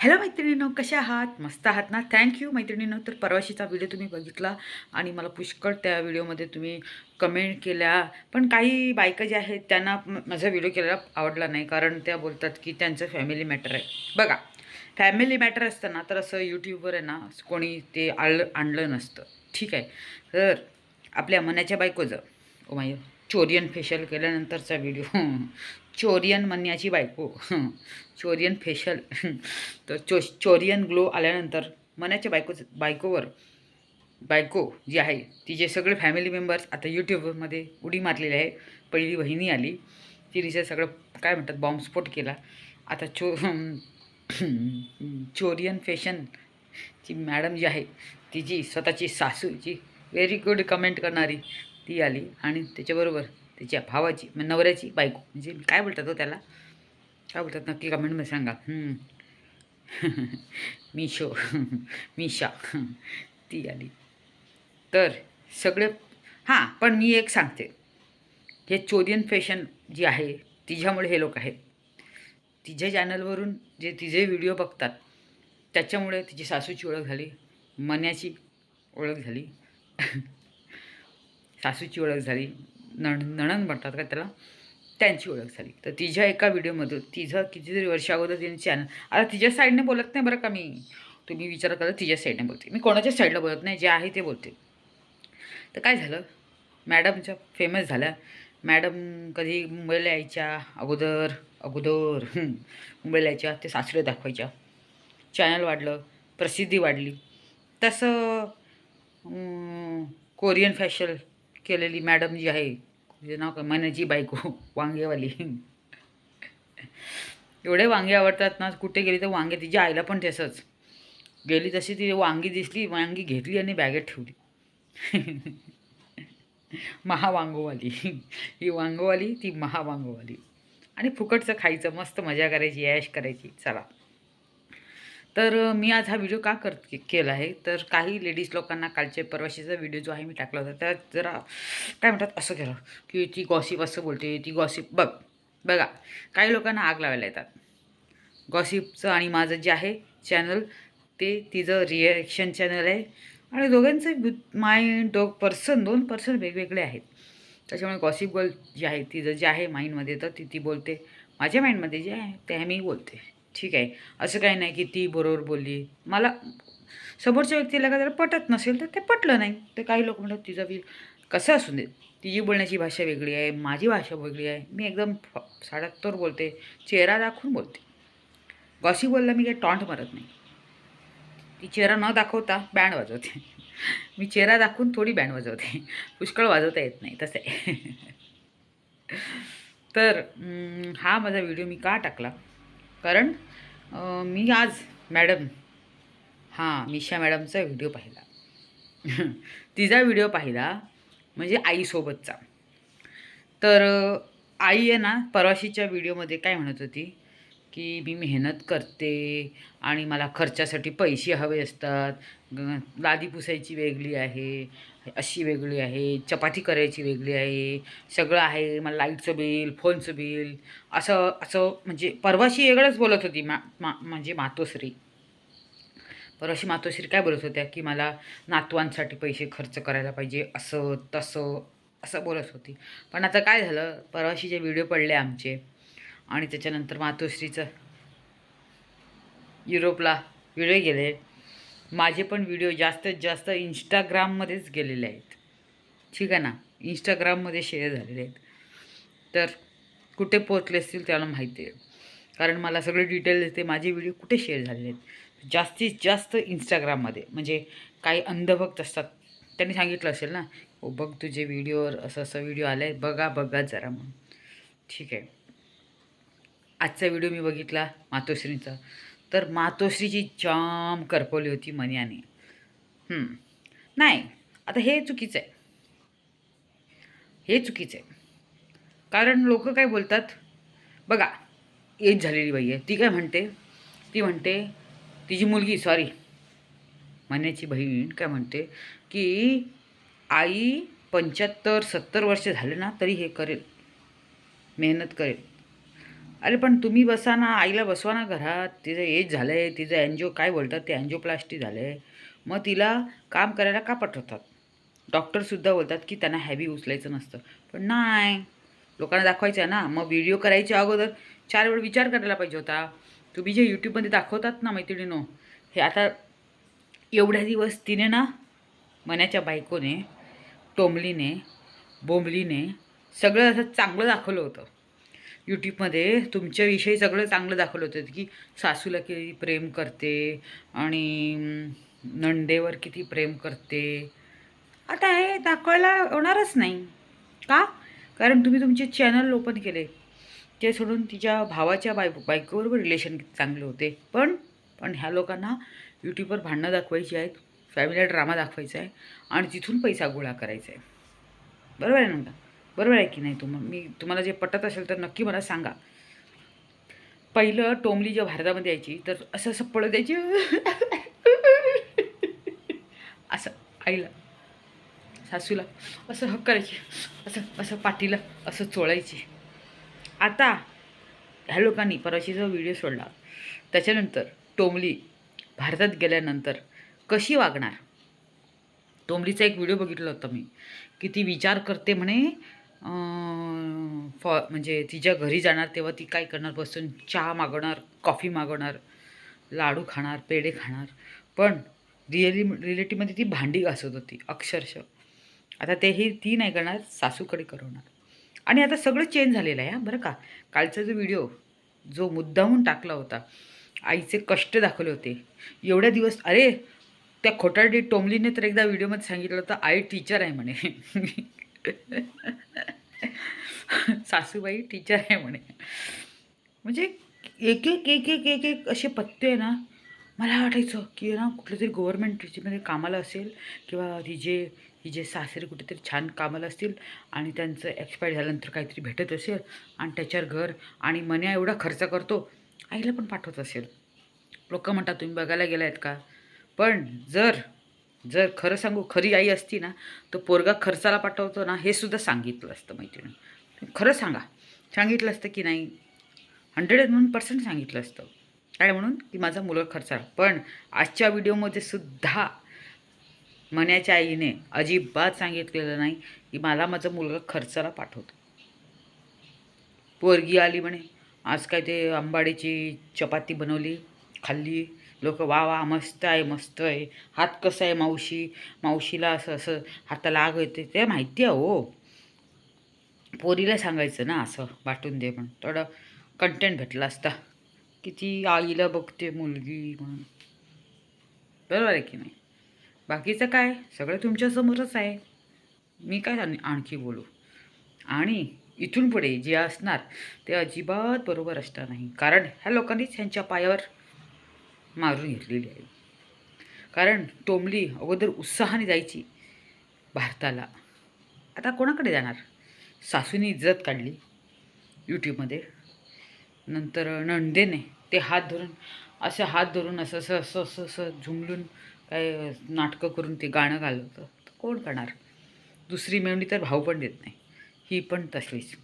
Hello मैत्रिणीनो कशा आहात? मस्त आहात ना? थँक्यू मैत्रिणीनो तर परवाशीचा व्हिडिओ तुम्ही बघितला आणि मला पुष्कळ त्या व्हिडिओमध्ये तुम्ही कमेंट केल्या. पण काही बायका ज्या आहेत त्यांना माझा व्हिडिओ केलेला आवडला नाही कारण त्या बोलतात की त्यांचं फॅमिली मॅटर आहे. बघा फॅमिली मॅटर असतं ना तर असं यूट्यूबवर आहे ना कोणी ते आळ आणलं नसतं. ठीक आहे? तर आपल्या मनाच्या बायकोचं. Oh ओ माय चोरियन फेशियल केल्यानंतरचा व्हिडिओ चोरियन म्हणण्याची बायको. चोरियन फेशियल. तर चो चोरियन ग्लो आल्यानंतर मनाच्या बायको बायकोवर बायको जी आहे तिचे सगळे फॅमिली मेंबर्स आता यूट्यूबमध्ये उडी मारलेली आहे. पहिली बहिणी आली. तिने सगळं काय म्हणतात बॉम्बस्फोट केला. आता चो चोरियन फेशनची मॅडम जी आहे तिची स्वतःची सासू जी व्हेरी गुड कमेंट करणारी ती आली आणि त्याच्याबरोबर त्याच्या भावाची म्हणजे नवऱ्याची बायको म्हणजे काय बोलतात हो त्याला? काय बोलतात? नक्की कमेंटमध्ये सांगा. मिशो. मिशा. ती आली. तर सगळे हां पण मी एक सांगते. हे चोरियन फॅशन जी आहे तिच्यामुळे हे लोक आहेत. तिच्या चॅनलवरून जे तिचे व्हिडिओ बघतात त्याच्यामुळे तिची सासूची ओळख झाली मन्याची ओळख झाली. सासूची ओळख झाली नण नणन म्हणतात का त्याला त्यांची ओळख झाली. तर तिच्या एका व्हिडिओमधून तिचं कितीतरी वर्ष अगोदर तिने चॅनल आता तिच्या साईडने बोलत नाही बरं का मी. तुम्ही विचार करा तिच्या साईडने बोलते. मी कोणाच्या साईडला बोलत नाही जे आहे ते बोलते. तर काय झालं? मॅडमच्या फेमस झाल्या. मॅडम कधी मुंबईला यायच्या अगोदर अगोदर मुंबईला यायच्या ते सासरे दाखवायच्या. चॅनल वाढलं प्रसिद्धी वाढली. तसं कोरियन फॅशन केलेली मॅडम जी आहे तिचं नाव काय मनाची बायको वांगेवाली एवढे वांगे आवडतात ना कुठे गेली तर वांगे तिच्या आईला पण तसंच. गेली तशी ती वांगी दिसली वांगी घेतली आणि बॅगेत ठेवली. महावांगोवाली. ही वांगोवाली ती महावांगोवाली. आणि फुकटचं खायचं मस्त मजा करायची ऐश करायची चला. तर मी आज हा व्हिडिओ का कर केला आहे? तर काही लेडीज लोकांना कालच्या परवाशीचा व्हिडिओ जो आहे मी टाकला होता त्यात जरा काय म्हणतात असं केलं की ती गॉसिप असं बोलते ती गॉसिप बघ बघा काही लोकांना आग लावायला येतात. गॉसिपचं आणि माझं जे आहे चॅनल ते तिचं रिॲक्शन चॅनल आहे आणि दोघांचं माइंड दो पर्सन दोन पर्सन वेगवेगळे आहेत. त्याच्यामुळे गॉसिप गर्ल जी आहे तिचं जे आहे माइंडमध्ये तर ती ती बोलते. माझ्या माइंडमध्ये जे आहे ते मी बोलते. ठीक आहे. असं काही नाही की ती बरोबर बोलली. मला समोरच्या व्यक्तीला का जरा पटत नसेल तर ते पटलं नाही. तर काही लोक म्हणतात तिचा बी कसं असू दे. तिची बोलण्याची भाषा वेगळी आहे माझी भाषा वेगळी आहे. मी एकदम फ- साडात्तर बोलते चेहरा दाखवून बोलते. गॉसी बोलला मी काही टॉन्ट मारत नाही. ती चेहरा न दाखवता बँड वाजवते. मी चेहरा दाखवून थोडी बँड वाजवते. पुष्कळ वाजवता येत नाही तसं आहे. तर हा माझा व्हिडिओ मी का टाकला? कारण मी आज मॅडम हां मिशा मॅडमचा व्हिडिओ पाहिला. तिचा व्हिडिओ पाहिला म्हणजे आईसोबतचा. तर आई आहे ना परवाशीच्या व्हिडिओमध्ये काय म्हणत होती की मी मेहनत करते आणि मला खर्चासाठी पैसे हवे असतात लादी पुसायची वेगळी आहे अशी वेगळी आहे चपाती करायची वेगळी आहे सगळं आहे मला लाईटचं बिल फोनचं बिल असं असं म्हणजे परवाशी वेगळंच बोलत होती मा मा म्हणजे मातोश्री. परवाशी मातोश्री काय बोलत होत्या की मला नातवांसाठी पैसे खर्च करायला पाहिजे असं तसं असं बोलत होती. पण आता काय झालं परवाशीचे व्हिडिओ पडले आमचे आणि त्याच्यानंतर मातोश्रीचं युरोपला व्हिडिओ गेले. माझे पण व्हिडिओ जास्तीत जास्त इंस्टाग्राममध्येच गेलेले आहेत. ठीक आहे ना? इंस्टाग्राममध्ये शेअर झालेले आहेत. तर कुठे पोचले असतील त्याला माहिती आहे. कारण मला सगळे डिटेल देते माझे व्हिडिओ कुठे शेअर झालेले आहेत? जास्तीत जास्त इंस्टाग्राममध्ये म्हणजे काही अंधभक्त असतात. त्यांनी सांगितलं असेल ना? हो बघ तुझे व्हिडिओवर असं असं व्हिडिओ आला आहे बघा बघा जरा म्हणून. ठीक आहे. आजचा व्हिडिओ मी बघितला मातोश्रीचा. तर मातोश्रीची जाम करपवली होती मन्याने. नाही आता हे चुकीचं आहे. हे चुकीचं आहे. कारण लोक काय बोलतात बघा एज झालेली बाई आहे. ती काय म्हणते? ती म्हणते तिची मुलगी सॉरी मन्याची बहीण काय म्हणते की आई पंच्याहत्तर सत्तर वर्ष झाले ना तरी हे करेल. मेहनत करेल. अरे पण तुम्ही बसा ना आईला बसवा ना घरात. तिचं एज झालं आहे तिचं अँजिओ काय बोलतात ते अँजिओप्लास्टी झालं आहे मग तिला काम करायला का पाठवतात? डॉक्टरसुद्धा बोलतात की त्यांना हॅवी उचलायचं नसतं. पण नाही. लोकांना दाखवायचं आहे ना. मग व्हिडिओ करायच्या अगोदर चार वेळ विचार करायला पाहिजे होता. तुम्ही जे यूट्यूबमध्ये दाखवतात ना मैत्रिणीनो हे आता एवढ्या दिवस तिने ना मण्याच्या बायकोने टोमलीने बोंबलीने सगळं असं चांगलं दाखवलं होतं. यूट्यूबमध्ये तुमच्याविषयी सगळं चांगलं दाखवलं होतं की सासूला किती प्रेम करते आणि नंदेवर किती प्रेम करते. आता हे दाखवायला होणारच नाही. का? कारण तुम्ही तुमचे चॅनल ओपन केले. ते सोडून तिच्या भावाच्या बाय बायकोबरोबर रिलेशन चांगले होते. पण पण ह्या लोकांना यूट्यूबवर भांडणं दाखवायची आहेत फॅमिली ड्रामा दाखवायचा आहे आणि तिथून पैसा गोळा करायचा आहे. बरोबर आहे ना? बरोबर आहे की नाही तुम मी तुम्हाला जे पटत असेल तर नक्की मला सांगा. पहिलं टोमली जेव्हा भारतामध्ये यायची तर असं असं पळत द्यायची असं आईला सासूला असं हक करायची असं असं पाठीला असं चोळायची. आता ह्या लोकांनी परवाची जो व्हिडिओ सोडला. त्याच्यानंतर टोमली भारतात गेल्यानंतर कशी वागणार? टोमलीचा एक व्हिडिओ बघितला होता मी की ती विचार करते म्हणे फॉ म्हणजे तिच्या घरी जाणार तेव्हा ती काय करणार? बसून चहा मागवणार कॉफी मागवणार लाडू खाणार पेढे खाणार. पण रिअली रिलेटिव्हमध्ये ती भांडी घासत होती अक्षरशः. आता तेही ती नाही करणार सासूकडे करवणार. आणि आता सगळं चेंज झालेलं आहे बरं का? कालचा जो व्हिडिओ जो मुद्दाहून टाकला होता आईचे कष्ट दाखवले होते. एवढ्या दिवस अरे त्या खोटारडी टोमलीने तर एकदा व्हिडिओमध्ये सांगितलं होतं आई टीचर आहे म्हणे. सासूबाई टीचर आहे म्हणे. म्हणजे एक एक एक एक एक एक असे पत्ते आहे ना मला वाटायचं की ना कुठलं तरी गव्हर्मेंटमध्ये कामाला असेल किंवा हिजे हिजे सासरे कुठेतरी छान कामाला असतील आणि त्यांचं एक्सपायर झाल्यानंतर काहीतरी भेटत असेल आणि त्याच्यावर घर आणि मन्या एवढा खर्च करतो आईला पण पाठवत असेल. लोक म्हणतात तुम्ही बघायला गेला आहेत का? पण जर जर खरं सांगू खरी आई असती ना तर पोरगा खर्चाला पाठवतो ना हे सुद्धा सांगितलं असतं मैत्रिणी. खरं सांगा. सांगितलं असतं की नाही? हंड्रेड म्हणून वन पर्सेंट सांगितलं असतं. काय म्हणून? की माझा मुलगा खर्चाला. पण आजच्या व्हिडिओमध्ये सुद्धा मण्याच्या आईने अजिबात सांगितलेलं नाही की मला माझा मुलगा खर्चाला पाठवतो. पोरगी आली म्हणे आज काय ते आंबाडीची चपाती बनवली खाल्ली लोक वा वा मस्त आहे मस्त आहे. हात कसा आहे मावशी? मावशीला असं असं हाताला आग येते. ते माहिती आहे हो. पोरीला सांगायचं ना असं वाटून दे म्हणून. थोडं कंटेंट भेटला असता. किती आईला बघते मुलगी म्हणून. बरोबर आहे की नाही? बाकीचं काय? सगळं तुमच्यासमोरच आहे. मी काय आणखी बोलू? आणि इथून पुढे जे असणार ते अजिबात बरोबर असणार नाही. कारण ह्या लोकांनीच ह्यांच्या पायावर मारून घेतलेली आहे. कारण टोमली अगोदर उत्साहाने जायची भारताला. आता कोणाकडे जाणार? सासूने इज्जत काढली यूट्यूबमध्ये. नंतर नंदेने ते हात धरून असं हात धरून असं असं असं असं असं झुमलून काय नाटकं करून ते गाणं घालवतं होतं. तर कोण करणार? दुसरी मेवणी तर भाव पण देत नाही. ही पण तसलीच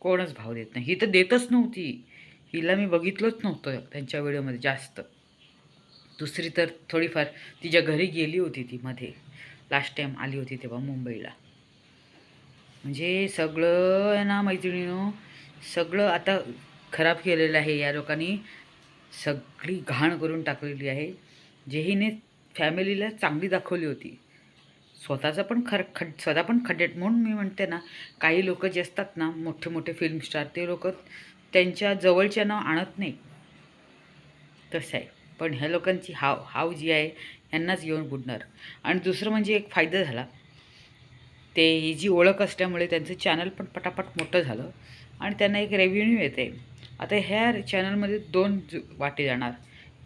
कोणच भाव देत नाही. ही तर देतच नव्हती. हिला मी बघितलंच नव्हतं त्यांच्या व्हिडिओमध्ये जास्त. दुसरी तर थोडीफार तिच्या घरी गेली होती ती मध्ये. लास्ट टाईम आली होती तेव्हा मुंबईला. म्हणजे सगळं ना मैत्रिणीनो? सगळं आता खराब केलेलं आहे या लोकांनी. सगळी घाण करून टाकलेली आहे. जे हिने फॅमिलीला चांगली दाखवली होती. स्वतःचं पण खर खड स्वतः पण खड्डेट म्हणून मी म्हणते ना काही लोक जे असतात ना मोठे मोठे फिल्म स्टार ते लोक त्यांच्या जवळच्या नाव आणत नाही. तसं आहे. पण ह्या लोकांची हाव हाव जी आहे यांनाच येऊन बुडणार. आणि दुसरं म्हणजे एक फायदा झाला. ते ही जी ओळख असल्यामुळे त्यांचं चॅनल पण पटापट मोठं झालं आणि त्यांना एक रेव्हेन्यू येते. आता ह्या चॅनलमध्ये दोन जु- वाटे जाणार.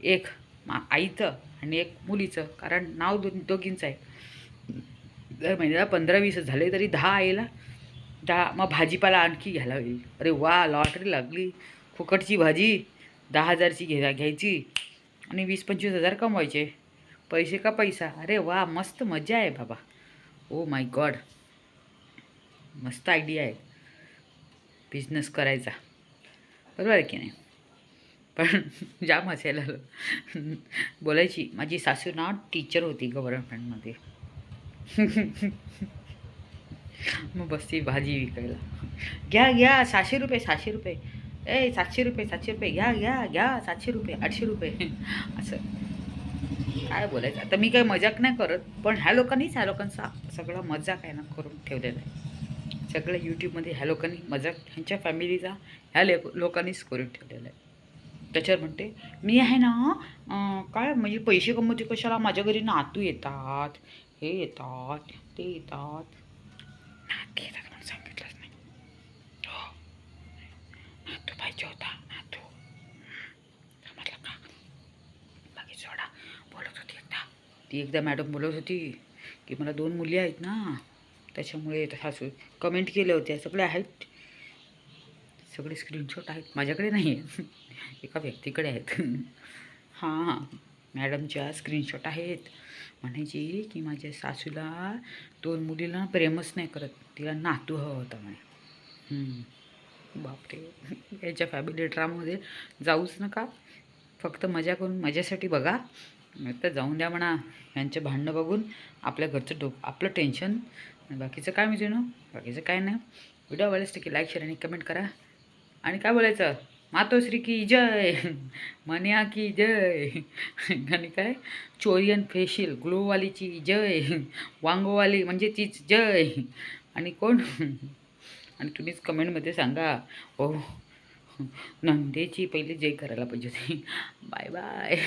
एक मा आईचं आणि एक मुलीचं. कारण नाव दोन दोघींचं आहे. दर महिन्याला पंधरा वीस झाले तरी दहा आईला दहा मग भाजीपाला आणखी घ्यायला होईल अरे वा लॉटरी लागली. फुकटची भाजी दहा हजारची घ्या घ्यायची. आणि वीस पंचवीस हजार कमवायचे. पैसे का पैसा? अरे वा मस्त मजा आहे बाबा. ओ माय गॉड मस्त आयडिया आहे. बिझनेस करायचा. बरोबर आहे की नाही? पण जाम असायला बोलायची माझी सासू ना टीचर होती गव्हर्नमेंटमध्ये मग बसती भाजी विकायला. घ्या घ्या सहाशे रुपये सहाशे रुपये. ए सातशे रुपये सातशे रुपये घ्या घ्या घ्या सातशे रुपये आठशे रुपये. असं. काय बोलायचं? आता मी काही मजाक नाही करत पण ह्या लोकांनीच ह्या लोकांचा सगळा मजाक आहे ना करून ठेवलेला आहे. सगळं यूट्यूबमध्ये ह्या लोकांनी मजाक ह्यांच्या फॅमिलीचा ह्या ले लोकांनीच करून ठेवलेला आहे. त्याच्यावर म्हणते मी आहे ना काय म्हणजे पैसे कमवते कशाला? माझ्या घरी नातू येतात हे येतात ते येतात. नातू येतात म्हणून सांगितलंच नाही हो नातू पाहिजे होता नातू. समजलं का? बाकी सोडा. बोलत होती एकदा. ती एकदा मॅडम बोलत होती की मला दोन मुली आहेत ना त्याच्यामुळे सासू कमेंट केले होते सगळे आहेत. सगळे स्क्रीनशॉट आहेत. माझ्याकडे नाही आहेत. एका व्यक्तीकडे आहेत. हां मॅडमच्या स्क्रीनशॉट आहेत. म्हणायची की माझ्या सासूला दोन मुलीला प्रेमच नाही करत. तिला नातू हवा होता म्हणे. बापरे. याच्या फॅमिली ड्रामामध्ये जाऊच नका. फक्त मजा करून मजासाठी बघा. तर जाऊन द्या म्हणा. यांचे भांडणं बघून आपल्या घरचं डोक आपलं टेन्शन बाकीचं काय म्हणजे ना बाकीचं काय नाही. व्हिडिओ आवडल्यास की लाईक शेअर आणि कमेंट करा. आणि काय बोलायचं? मातोश्री की जय. मन्या की जय. आणि काय? चोरियन फेशियल ग्लोवालीची जय. वांगोवाली म्हणजे तीच जय. आणि कोण? आणि तुम्हीच कमेंटमध्ये सांगा. हो. नंदेची पहिले जे करायला पाहिजे होती. Bye bye.